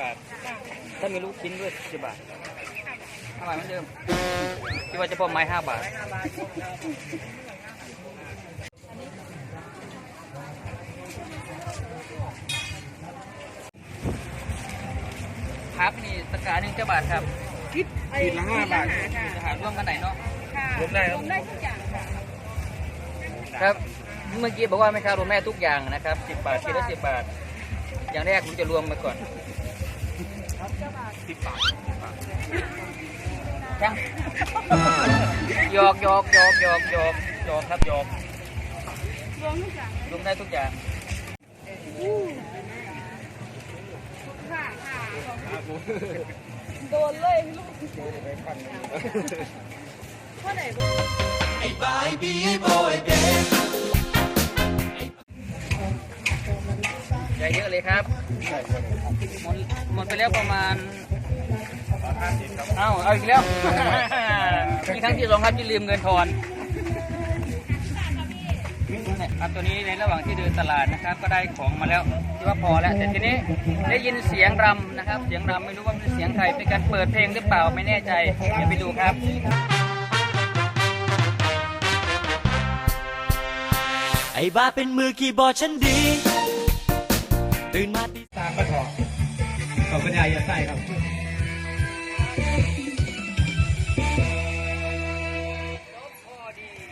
บาท ถ้ามีลูกชิ้นด้วยสิบบาทห้าบาทเหมือนเดิมคิดว่าจะพอไม้ห้าบาทครับนี่ตะกร้าหนึ่งเจ้าบาทครับคิดขีดละห้าบาทค่ะจะหารร่วมกันไหนเนาะค่ะรวมได้ครับรวมได้ทุกอย่างค่ะครับเมื่อกี้บอกว่าไม่ค้ารวมแม่ทุกอย่างนะครับสิบบาททีละสิบบาท อย่างแรกผมจะรวมมาก่อน สิบบาทจังหยอกหยอกหยอกหยอกหยอกหยอกครับหยอกรวมทุกอย่างรวมได้ทุกอย่างค่ะค่ะโดนเลยลูกเท่าไหร่บ้าง ใหญ่เยอะเลยครับ หมดหมดไปแล้วประมาณเอ้าเอาอีกแล้วมีครั้งที่สองครับที่ลืมเงินทอนครับตัวนี้ในระหว่างที่เดินตลาดนะครับ ก็ได้ของมาแล้วที่ว่าพอแล้วแต่ทีนี้ได้ยินเสียงรำนะครับ เสียงรำไม่รู้ว่าเป็นเสียงใครเป็นการเปิดเพลงหรือเปล่าไม่แน่ใจเดี๋ยวไปดูครับไอ้บ้าเป็นมือคีย์บอร์ดฉันดี ตื่นมาตีตามก็ถอดขอบคุณยายอย่าใส่ครับ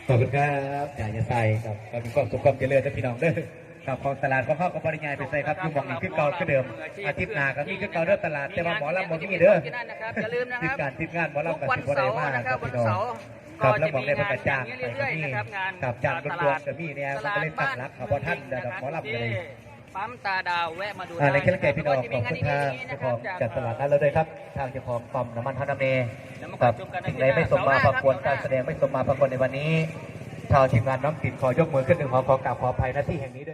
ขอบคุณครับอยายอย่าใส่ครับก็เป็นความสุขความเจริญท่านพี่น้องเด้อครับของตลาดก็เข้ากับบริงานไปใส่ครับยู่หมองนี้คือเก่าคือเดิม อาทิตย์หน้าก็มีคือเก่าเด้อตลาด แต่ว่าหมอลำบ่มีเด้อที่นั่นนะครับอย่าลืมนะครับการติดงานหมอลำกับทุกวันสิบวันเสาร์มากนะครับวันพี่น้องเสาร์ครับก็แล้วจะบอกมีเลยงานกระจ่างอย่างไปนี้เรื่อยก็มีๆนะครับงานกับจันทร์รวมๆก็มีเนี่ยมันก็เลยตั้งรับขอบวนท่านระดับหมอลำเลย ปั๊มตาดาวแวะมาดูอ่าได้ในเครื่องแกงพี่น้องจะขมีอบงานคุณดีทางๆนะเจ้าคขรัอบงจากจัดตลาดนั้นเราด้วยครับ ทางเจ้าของปั๊มน้ำมันท่าน้ำเนกับสิ่งใดไม่สมมาพากวนการแสดงไม่สมมาพากวนในวันนี้ ชาวทีมงานน้องติดขอยกมือขึ้นหนึ่งขอขอกราบขออภัยหน้าที่แห่งนี้ด้วย